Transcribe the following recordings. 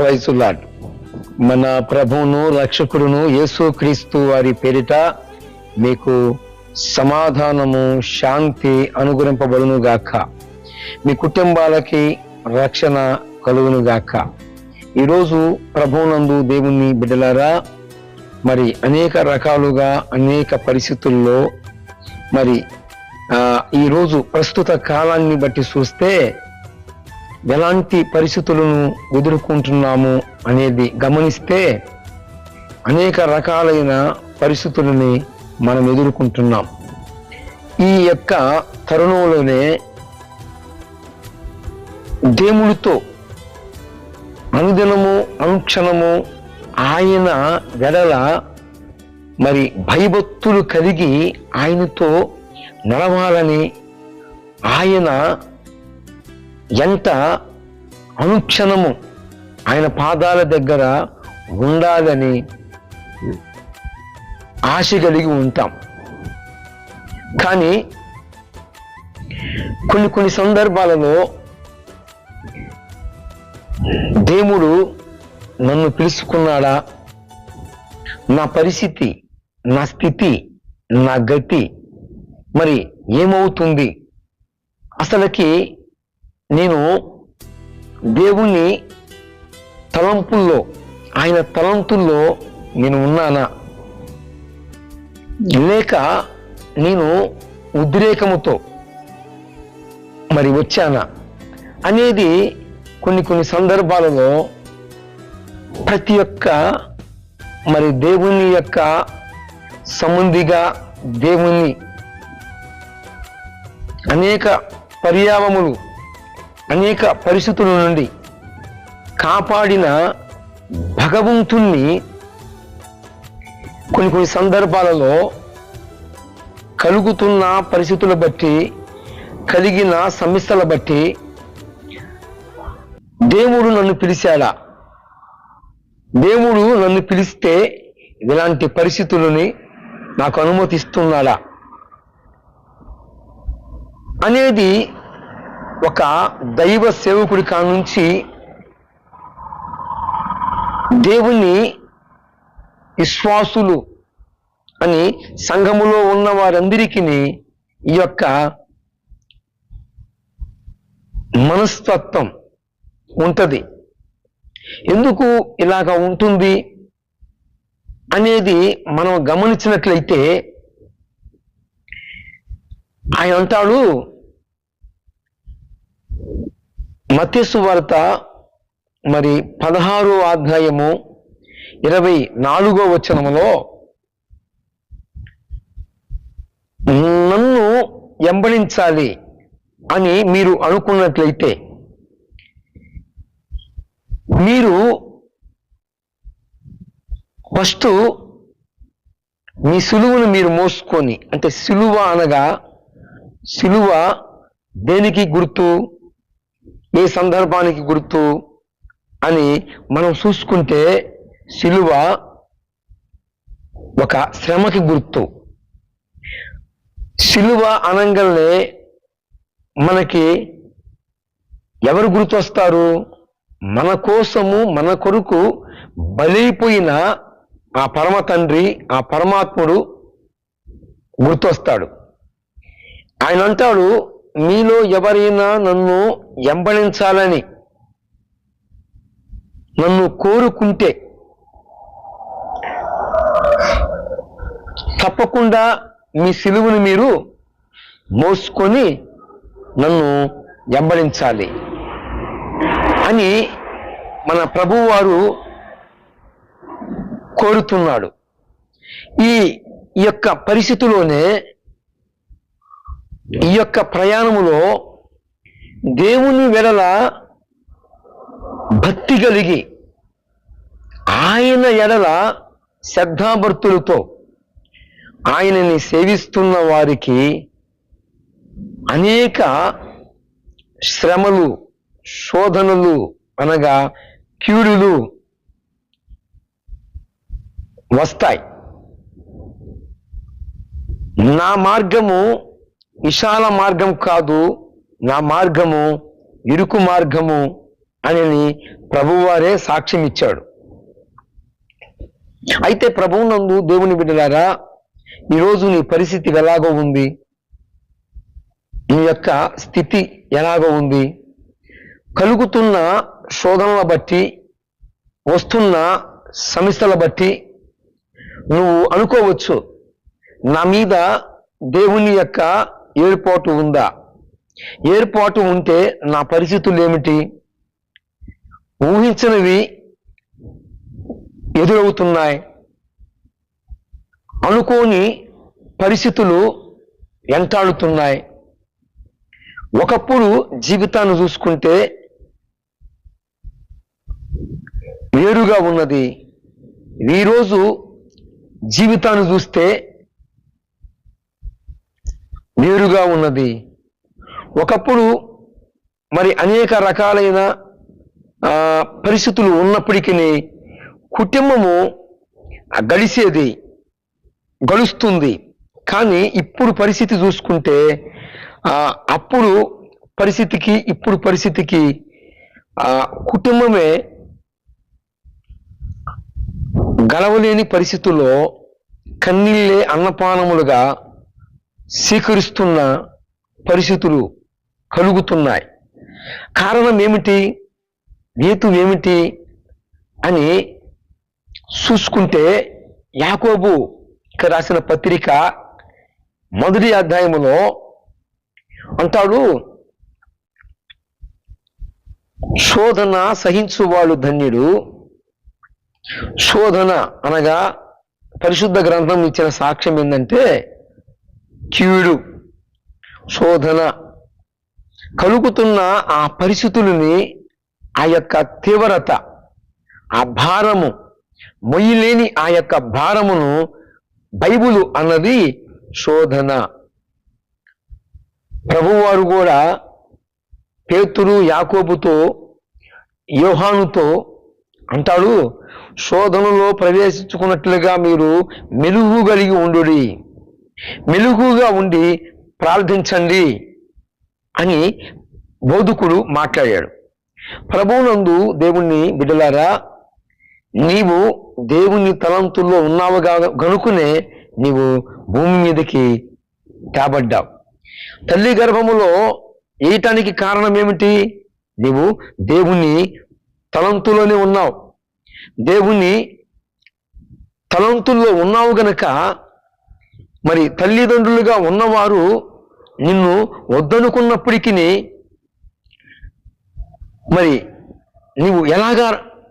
క్రైస్తులాడ్ మన ప్రభువును రక్షకుడును యేసు క్రీస్తు వారి పేరిట మీకు సమాధానము శాంతి అనుగ్రహింపబడును గాక మీ కుటుంబాలకి రక్షణ కలుగును గాక ఈరోజు ప్రభువునందు దేవుని బిడ్డలారా మరి అనేక రకాలుగా అనేక పరిస్థితుల్లో మరి ఈరోజు ప్రస్తుత కాలాన్ని బట్టి చూస్తే ఎలాంటి పరిస్థితులను ఎదుర్కొంటున్నాము అనేది గమనిస్తే అనేక రకాలైన పరిస్థితులని మనం ఎదుర్కొంటున్నాం. ఈ యొక్క తరుణంలోనే దేవుడితో అనుదినము అనుక్షణము ఆయన వెడల మరి భయభక్తులు కలిగి ఆయనతో నడవాలని ఆయన ఎంత అనుక్షణము ఆయన పాదాల దగ్గర ఉండాలని ఆశ కలిగి ఉంటాం. కానీ కొన్ని కొన్ని సందర్భాలలో దేవుడు నన్ను పిలుచుకున్నాడా నా పరిస్థితి నా స్థితి నా గతి మరి ఏమవుతుంది? అసలుకి నేను దేవుని తలంపుల్లో ఆయన తలంతుల్లో నేను ఉన్నానా? లేక నేను ఉద్రేకముతో మరి వచ్చానా? అనేది కొన్ని కొన్ని సందర్భాలలో ప్రతి ఒక్క మరి దేవుని యొక్క సముందిగా దేవుని అనేక పర్యావములు అనేక పరిస్థితుల నుండి కాపాడిన భగవంతుణ్ణి కొన్ని కొన్ని సందర్భాలలో కలుగుతున్న పరిస్థితుల బట్టి కలిగిన సమస్యల బట్టి దేవుడు నన్ను పిలిచాడా? దేవుడు నన్ను పిలిస్తే ఇలాంటి పరిస్థితులని నాకు అనుమతిస్తున్నాడా? అనేది ఒక దైవ సేవకుడి కా నుంచి దేవుని విశ్వాసులు అని సంఘములో ఉన్న వారందరికీ ఈ యొక్క మనస్తత్వం ఉంటుంది. ఎందుకు ఇలాగ ఉంటుంది అనేది మనం గమనించినట్లయితే ఆయన అంటాడు మత్స్సు వార్త మరి పదహారో అధ్యాయము ఇరవై నాలుగో వచనములో నన్ను ఎంబడించాలి అని మీరు అనుకున్నట్లయితే మీరు ఫస్ట్ మీ సులువును మీరు మోసుకొని అంటే సిలువ అనగా సిలువ దేనికి గుర్తు? ఏ సందర్భానికి గుర్తు అని మనం చూసుకుంటే సిలువ ఒక శ్రమకి గుర్తు. సిలువ అనంగానే మనకి ఎవరు గుర్తొస్తారు? మన కోసము మన కొరకు బలైపోయిన ఆ పరమ తండ్రి ఆ పరమాత్ముడు గుర్తొస్తాడు. ఆయన అంటాడు మీలో ఎవరైనా నన్ను ఎంబడించాలని నన్ను కోరుకుంటే తప్పకుండా మీ సిలువుని మీరు మోసుకొని నన్ను ఎంబడించాలి అని మన ప్రభువారు కోరుతున్నాడు. ఈ ఈ యొక్క పరిస్థితిలోనే ఈ యొక్క ప్రయాణములో దేవుని వెడల భక్తి కలిగి ఆయన ఎడల శ్రద్ధాభర్తులతో ఆయనని సేవిస్తున్న వారికి అనేక శ్రమలు శోధనలు అనగా కీడులు వస్తాయి. నా మార్గము విశాల మార్గం కాదు నా మార్గము ఇరుకు మార్గము అని ప్రభువారే సాక్ష్యం ఇచ్చాడు. అయితే ప్రభువునందు దేవుని బిడ్డలారా ఈరోజు నీ పరిస్థితి ఎలాగో ఉంది? నీ యొక్క స్థితి ఎలాగో ఉంది? కలుగుతున్న శోధనల బట్టి వస్తున్న సమస్యల బట్టి నువ్వు అనుకోవచ్చు నా మీద దేవుని యొక్క ఏర్పాటు ఉందా? ఏర్పాటు ఉంటే నా పరిస్థితులు ఏమిటి ఊహించినవి ఎదురవుతున్నాయి. అనుకోని పరిస్థితులు వెంటాడుతున్నాయి ఒకప్పుడు జీవితాన్ని చూసుకుంటే వేరుగా ఉన్నది. ఈరోజు జీవితాన్ని చూస్తే వేరుగా ఉన్నది. ఒకప్పుడు మరి అనేక రకాలైన పరిస్థితులు ఉన్నప్పటికీ కుటుంబము గడిసేది గడుస్తుంది. కానీ ఇప్పుడు పరిస్థితి చూసుకుంటే అప్పుడు పరిస్థితికి ఇప్పుడు పరిస్థితికి ఆ, కుటుంబమే గలవలేని పరిస్థితుల్లో కన్నీళ్ళే అన్నపానములుగా స్వీకరిస్తున్న పరిస్థితులు కలుగుతున్నాయి. కారణం ఏమిటి? హేతు ఏమిటి? అని చూసుకుంటే యాకోబు రాసిన పత్రిక మొదటి అధ్యాయములో అంటాడు శోధన సహించువాడు ధన్యుడు. శోధన అనగా పరిశుద్ధ గ్రంథం ఇచ్చిన సాక్ష్యం ఏంటంటే కీడు శోధన కలుగుతున్న ఆ పరిస్థితులని ఆ యొక్క తీవ్రత ఆ భారము మొయ్యలేని ఆ యొక్క భారమును బైబులు అన్నది శోధన. ప్రభువారు కూడా పేతురు యాకోబుతో యోహానుతో అంటాడు శోధనలో ప్రవేశించుకున్నట్లుగా మీరు మెరుగు కలిగి ఉండుడి. మెలుగుగా ఉండి ప్రార్థించండి అని బోధకుడు మాట్లాడాడు. ప్రభువునందు దేవుణ్ణి బిడ్డలారా నీవు దేవుని తలంతుల్లో ఉన్నావుగా గనుకునే నీవు భూమి మీదకి తేబడ్డావు. తల్లి గర్భములో వేయటానికి కారణం ఏమిటి నీవు దేవుని తలంతులోనే ఉన్నావు. దేవుని తలంతుల్లో ఉన్నావు గనక మరి తల్లిదండ్రులుగా ఉన్నవారు నిన్ను వద్దనుకున్నప్పటికీ మరి నీవు ఎలాగా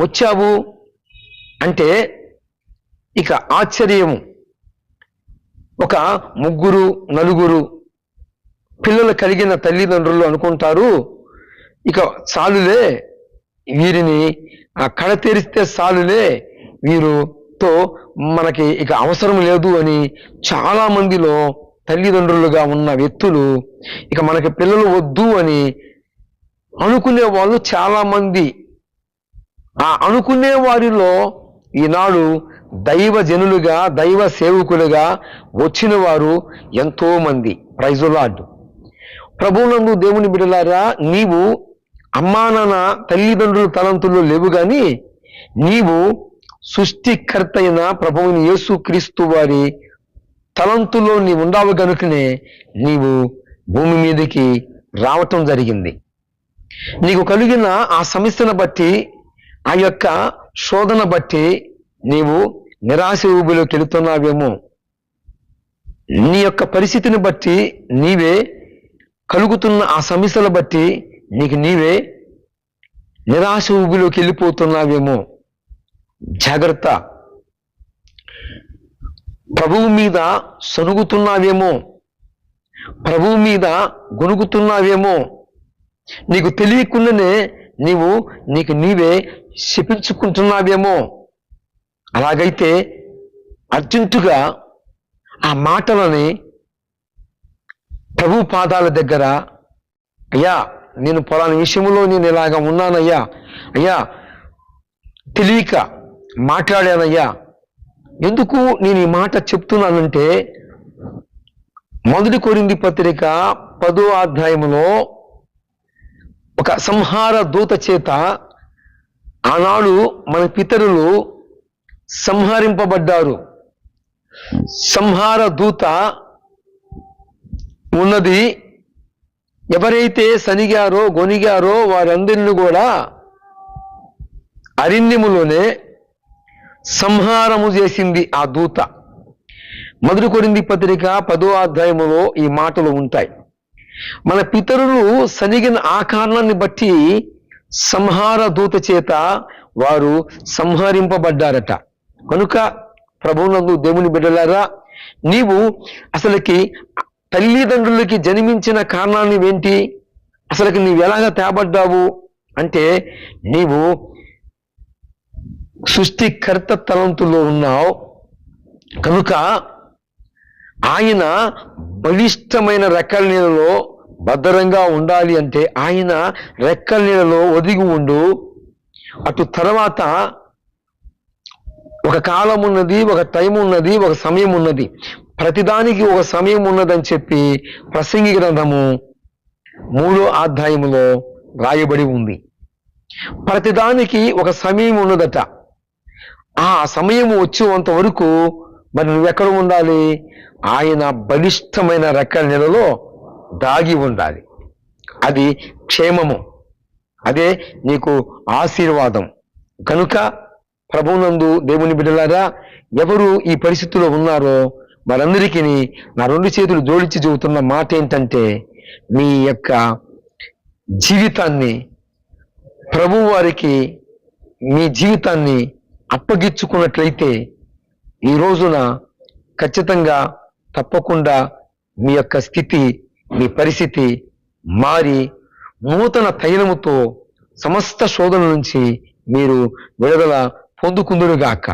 వచ్చావు అంటే ఇక ఆశ్చర్యము. ఒక ముగ్గురు నలుగురు పిల్లలు కలిగిన తల్లిదండ్రులు అనుకుంటారు ఇక చాలులే వీరిని ఆ కడ తెరిస్తే చాలులే వీరు తో మనకి ఇక అవసరం లేదు అని చాలా మందిలో తల్లిదండ్రులుగా ఉన్న వ్యక్తులు ఇక మనకి పిల్లలు వద్దు అని అనుకునే వాళ్ళు చాలా మంది ఆ అనుకునే వారిలో ఈనాడు దైవ జనులుగా దైవ సేవకులుగా వచ్చిన వారు ఎంతో మంది ప్రైజులాడ్ ప్రభునందు దేవుని బిడలారా నీవు అమ్మా నాన్న తల్లిదండ్రుల తలంతుల్లో లేవు కానీ నీవు సృష్టికర్త అయిన ప్రభువుని యేసు క్రీస్తు వారి తలంతులో నీవు ఉండావు గనుకనే నీవు భూమి మీదకి రావటం జరిగింది. నీకు కలిగిన ఆ సమస్యను బట్టి ఆ యొక్క శోధన బట్టి నీవు నిరాశ ఊబిలోకి వెళుతున్నావేమో. నీ యొక్క పరిస్థితిని బట్టి నీవే కలుగుతున్న ఆ సమస్యల బట్టి నీకు నీవే నిరాశ ఊబిలోకి వెళ్ళిపోతున్నావేమో. జాగ్రత్త. ప్రభువు మీద సనుగుతున్నావేమో. ప్రభువు మీద గొనుగుతున్నావేమో నీకు తెలియకుండానే నీవు నీకు నీవే శపించుకుంటున్నావేమో. అలాగైతే అర్జెంటుగా ఆ మాటలని ప్రభు పాదాల దగ్గర అయ్యా నేను పలాని విషయంలో నేను ఇలాగ ఉన్నానయ్యా. అయ్యా తెలియక మాట్లాడానయ్యా. ఎందుకు నేను ఈ మాట చెప్తున్నానంటే మొదటి కొరింది పత్రిక పదో అధ్యాయములో ఒక సంహార దూత చేత ఆనాడు మన పితరులు సంహరింపబడ్డారు. సంహార దూత ఉన్నది ఎవరైతే సనిగారో గొనిగారో వారందరిని కూడా అరణ్యములోనే సంహారము చేసింది ఆ దూత. మొదటి కొరింది పత్రిక పదో అధ్యాయములో ఈ మాటలు ఉంటాయి. మన పితరులు సనిగిన ఆ కారణాన్ని బట్టి సంహార దూత చేత వారు సంహరింపబడ్డారట. కనుక ప్రభువునందు దేవుని బిడ్డలారా నీవు అసలుకి తల్లిదండ్రులకి జన్మించిన కారణాన్ని ఏంటి? అసలుకి నీవు ఎలాగ తేబడ్డావు? అంటే నీవు సృష్టికర్త తలంతులో ఉన్నావు. కనుక ఆయన బలిష్టమైన రెక్కల నీళ్ళలో భద్రంగా ఉండాలి అంటే ఆయన రెక్కల నీళ్ళలో ఒదిగి ఉండు. అటు తర్వాత ఒక కాలం ఉన్నది ఒక టైం ఉన్నది ఒక సమయం ఉన్నది. ప్రతిదానికి ఒక సమయం ఉన్నదని చెప్పి ప్రసంగి గ్రంథము మూడో అధ్యాయములో రాయబడి ఉంది. ప్రతిదానికి ఒక సమయం ఉన్నదట. ఆ సమయం వచ్చేంత వరకు మరి నువ్వెక్కడ ఉండాలి? ఆయన బలిష్టమైన రెక్కల నెలలో దాగి ఉండాలి. అది క్షేమము. అదే నీకు ఆశీర్వాదం. కనుక ప్రభునందు దేవుని బిడ్డలారా ఎవరు ఈ పరిస్థితిలో ఉన్నారో వారందరికీ నా రెండు చేతులు జోడించి చెబుతున్న మాట ఏంటంటే మీ యొక్క జీవితాన్ని ప్రభు వారికి మీ జీవితాన్ని అప్పగించుకున్నట్లయితే ఈ రోజున ఖచ్చితంగా తప్పకుండా మీ యొక్క స్థితి మీ పరిస్థితి మారి నూతన తైలముతో సమస్త శోధన నుంచి మీరు విడుదల పొందుకుందురుగాక.